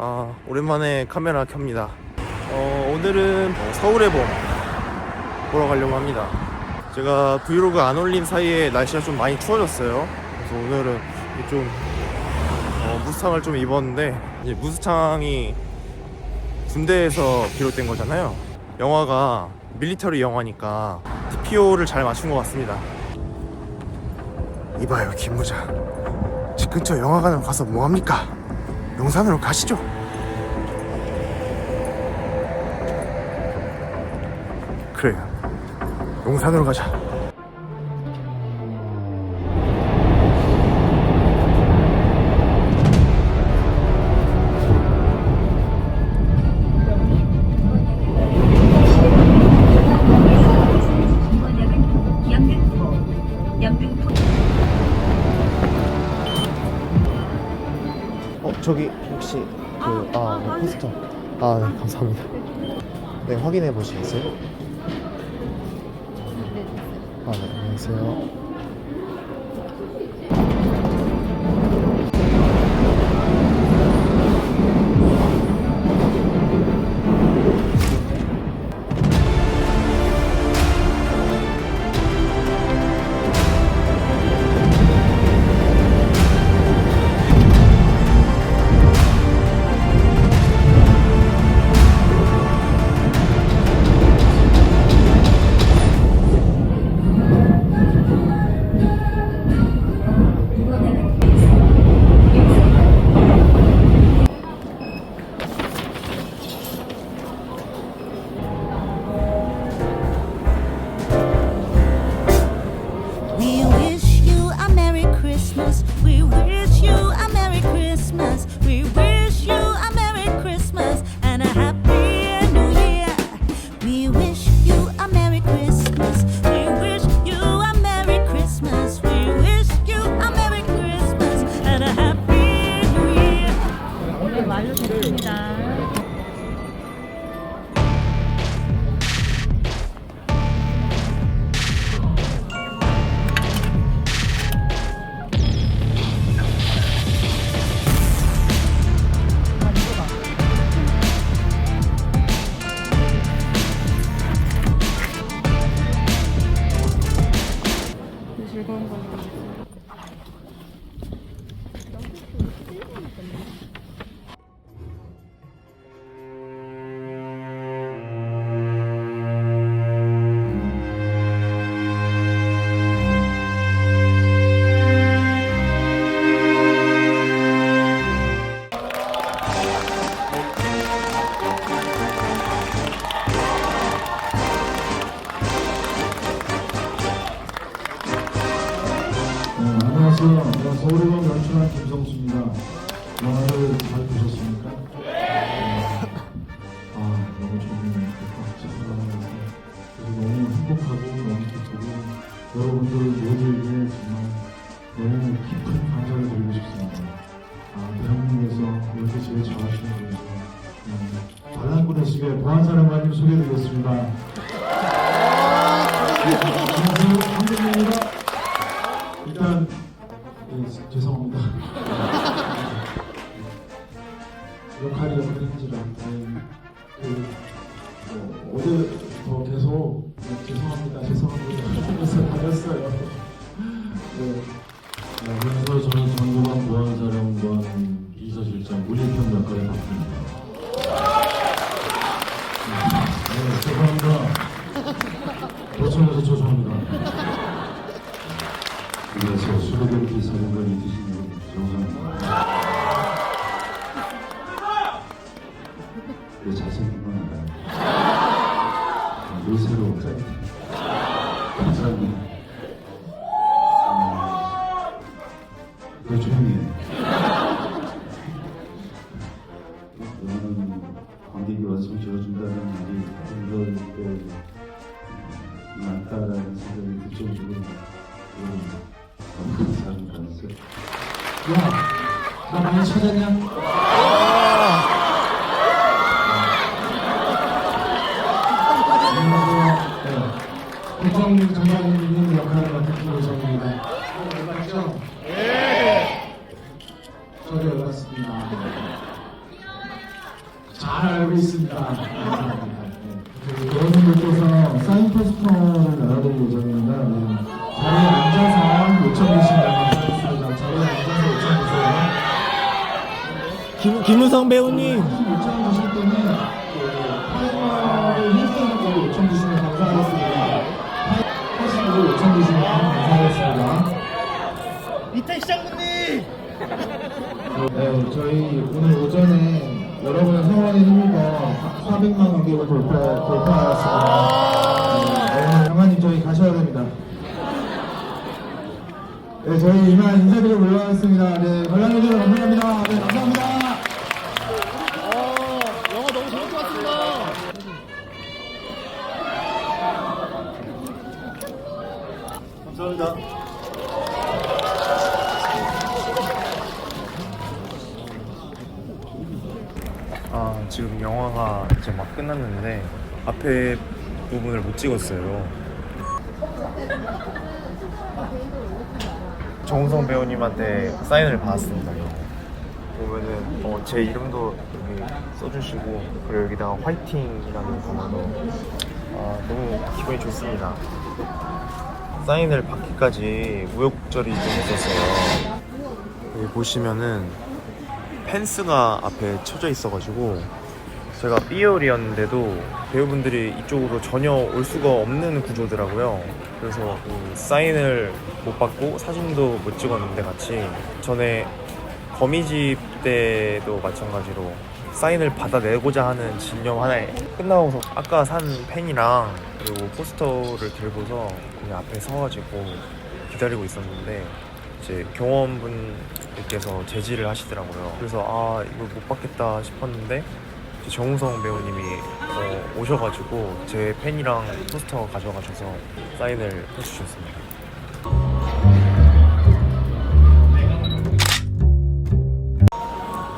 아, 오랜만에 카메라 켭니다. 어, 오늘은 어, 서울의 봄 보러 가려고 합니다. 제가 브이로그 안 올린 사이에 날씨가 좀 많이 추워졌어요. 그래서 오늘은 좀 어, 무스창을 좀 입었는데 이제 무스창이 군대에서 비롯된 거잖아요. 영화가 밀리터리 영화니까 TPO를 잘 맞춘 것 같습니다. 이봐요, 김부장. 집 근처 영화관으로 가서 뭐 합니까? 용산으로 가시죠. 그래요. 용산으로 가자. 저기 혹시 그 아 네, 포스터 아 네 감사합니다. 네 확인해 보시겠어요? 아네 안녕하세요. 영화를 잘 보셨습니까? 왜 조용히 해? 너는 관객이 왔으면 지어준다는 말이 이럴 때 많다라는 생각이 음, 너무 감사합니다. 야, 나 많이 찾았냐? 네. 국정 장관 습니다. 이태 시장군님 네, 저희 오늘 오전에 여러분의 성원에 힘입어 400만 관객을 돌파, 돌파하였습니다. 네, 장관님 저희 가셔야 됩니다. 네, 저희 이만 인사드리고 물러가겠습니다. 네, 관람해주셔서 감사합니다. 네, 감사합니다. 감사합니다. 아 지금 영화가 이제 막 끝났는데 앞에 부분을 못 찍었어요. 정우성 배우님한테 사인을 받았습니다. 보면은 어, 제 이름도 여기 써주시고 그리고 여기다가 화이팅이라는 단어도 아, 너무 기분이 좋습니다. 사인을 받기까지 우여곡절이 좀 있었어요. 여기 보시면은 펜스가 앞에 쳐져 있어가지고 제가 B열이었는데도 배우분들이 이쪽으로 전혀 올 수가 없는 구조더라고요. 그래서 그 사인을 못 받고 사진도 못 찍었는데 같이 전에 거미집 때도 마찬가지로 사인을 받아내고자 하는 진념 하나에 끝나고서 아까 산 펜이랑 그리고 포스터를 들고서 거기 앞에 서가지고 기다리고 있었는데 이제 경호원분께서 제지를 하시더라고요. 그래서 아 이걸 못 받겠다 싶었는데 정우성 배우님이 어, 오셔가지고 제 펜이랑 포스터 가져가셔서 사인을 해주셨습니다.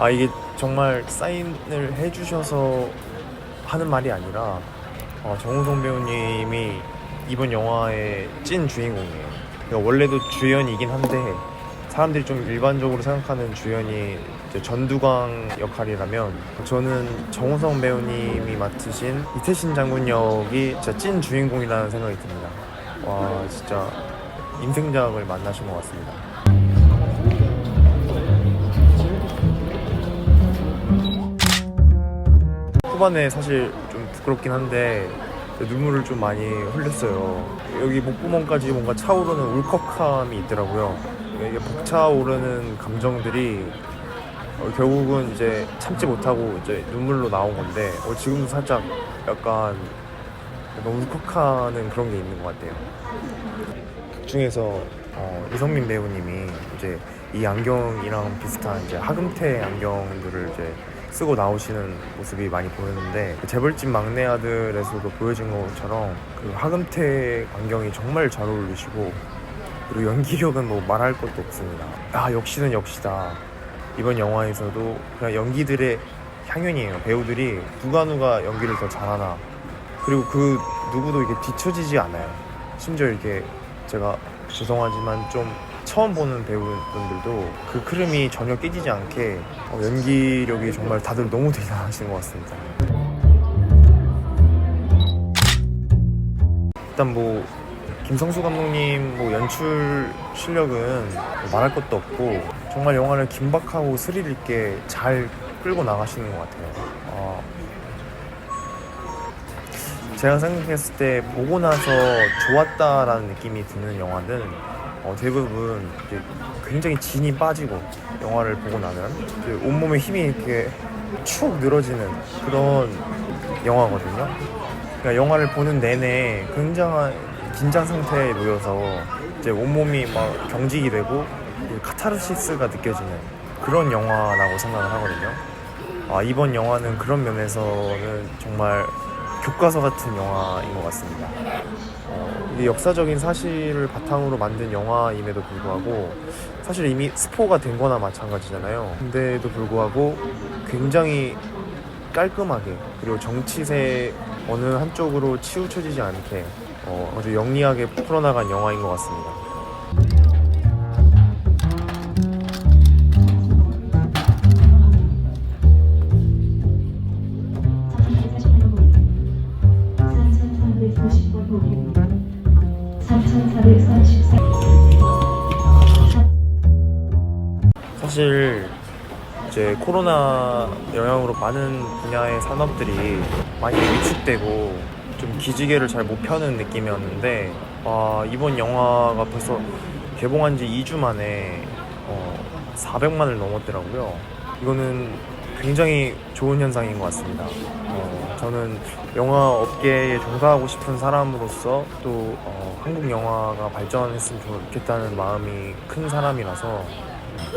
아 이게 정말 사인을 해주셔서 하는 말이 아니라 어, 정우성 배우님이 이번 영화의 찐 주인공이에요. 그러니까 원래도 주연이긴 한데 사람들이 좀 일반적으로 생각하는 주연이 전두광 역할이라면 저는 정우성 배우님이 맡으신 이태신 장군 역이 진짜 찐 주인공이라는 생각이 듭니다. 와 진짜 인생작을 만나신 것 같습니다. 후반에 사실 좀 부끄럽긴 한데 눈물을 좀 많이 흘렸어요. 여기 목구멍까지 뭔가 차오르는 울컥함이 있더라고요. 이게 벅차오르는 감정들이 어, 결국은 이제 참지 못하고 이제 눈물로 나온 건데 어, 지금도 살짝 약간 약간 울컥하는 그런 게 있는 것 같아요. 극 중에서 어, 이성민 배우님이 이제 이 안경이랑 비슷한 이제 하금테 안경들을 이제 쓰고 나오시는 모습이 많이 보였는데 그 재벌집 막내 아들에서도 보여진 것처럼 그 하금테 안경이 정말 잘 어울리시고 그리고 연기력은 뭐 말할 것도 없습니다. 아 역시는 역시다. 이번 영화에서도 그냥 연기들의 향연이에요. 배우들이 누가 누가 연기를 더 잘하나 그리고 그 누구도 이게 뒤처지지 않아요. 심지어 이렇게 제가 죄송하지만 좀 처음 보는 배우분들도 그 흐름이 전혀 깨지지 않게 어, 연기력이 정말 다들 너무 대단하신 것 같습니다. 일단 뭐 김성수 감독님 뭐 연출 실력은 뭐 말할 것도 없고 정말 영화를 긴박하고 스릴 있게 잘 끌고 나가시는 것 같아요. 어, 제가 생각했을 때 보고 나서 좋았다라는 느낌이 드는 영화는 어, 대부분 굉장히 진이 빠지고 영화를 보고 나면 온몸에 힘이 이렇게 축 늘어지는 그런 영화거든요. 그러니까 영화를 보는 내내 굉장한 긴장 상태에 놓여서 이제 온몸이 막 경직이 되고 그 카타르시스가 느껴지는 그런 영화라고 생각을 하거든요. 아, 이번 영화는 그런 면에서는 정말 교과서 같은 영화인 것 같습니다. 어, 역사적인 사실을 바탕으로 만든 영화임에도 불구하고 사실 이미 스포가 된 거나 마찬가지잖아요. 근데도 불구하고 굉장히 깔끔하게 그리고 정치세 어느 한쪽으로 치우쳐지지 않게 어, 아주 영리하게 풀어나간 영화인 것 같습니다. 이제 코로나 영향으로 많은 분야의 산업들이 많이 위축되고 좀 기지개를 잘 못 펴는 느낌이었는데 아, 이번 영화가 벌써 개봉한 지 2주 만에 어, 400만을 넘었더라고요. 이거는 굉장히 좋은 현상인 것 같습니다. 어, 저는 영화 업계에 종사하고 싶은 사람으로서 또 어, 한국 영화가 발전했으면 좋겠다는 마음이 큰 사람이라서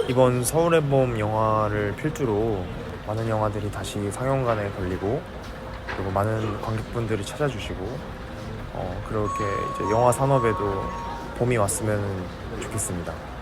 이번 서울의 봄 영화를 필두로 많은 영화들이 다시 상영관에 걸리고 그리고 많은 관객분들이 찾아주시고 어, 그렇게 이제 영화 산업에도 봄이 왔으면 좋겠습니다.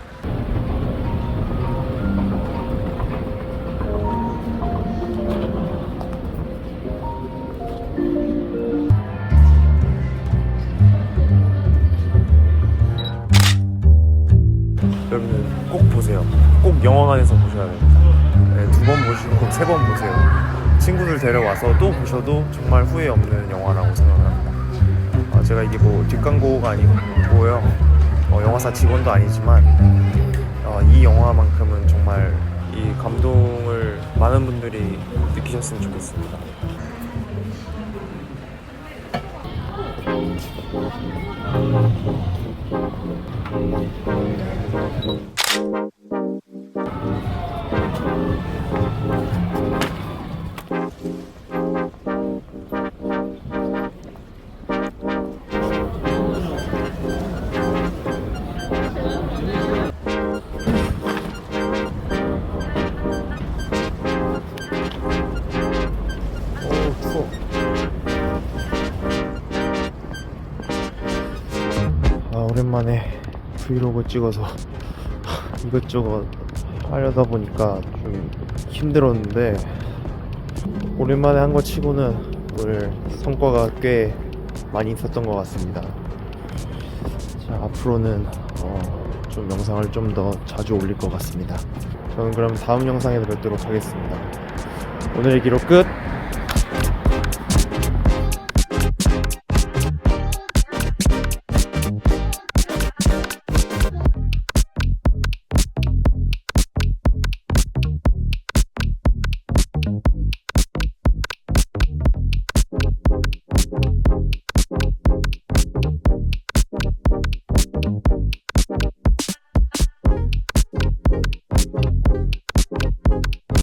친구들 데려와서 또 보셔도 정말 후회 없는 영화라고 생각을 합니다. 아, 제가 이게 뭐 뒷광고가 아니고요. 어, 영화사 직원도 아니지만 어, 이 영화만큼은 정말 이 감동을 많은 분들이 느끼셨으면 좋겠습니다. 오 오랜만에 브이로그 찍어서 이것저것 하려다 보니까 좀 힘들었는데 오랜만에 한 거 치고는 오늘 성과가 꽤 많이 있었던 것 같습니다. 자 앞으로는 어, 좀 영상을 좀 더 자주 올릴 것 같습니다. 저는 그럼 다음 영상에서 뵙도록 하겠습니다. 오늘의 기록 끝.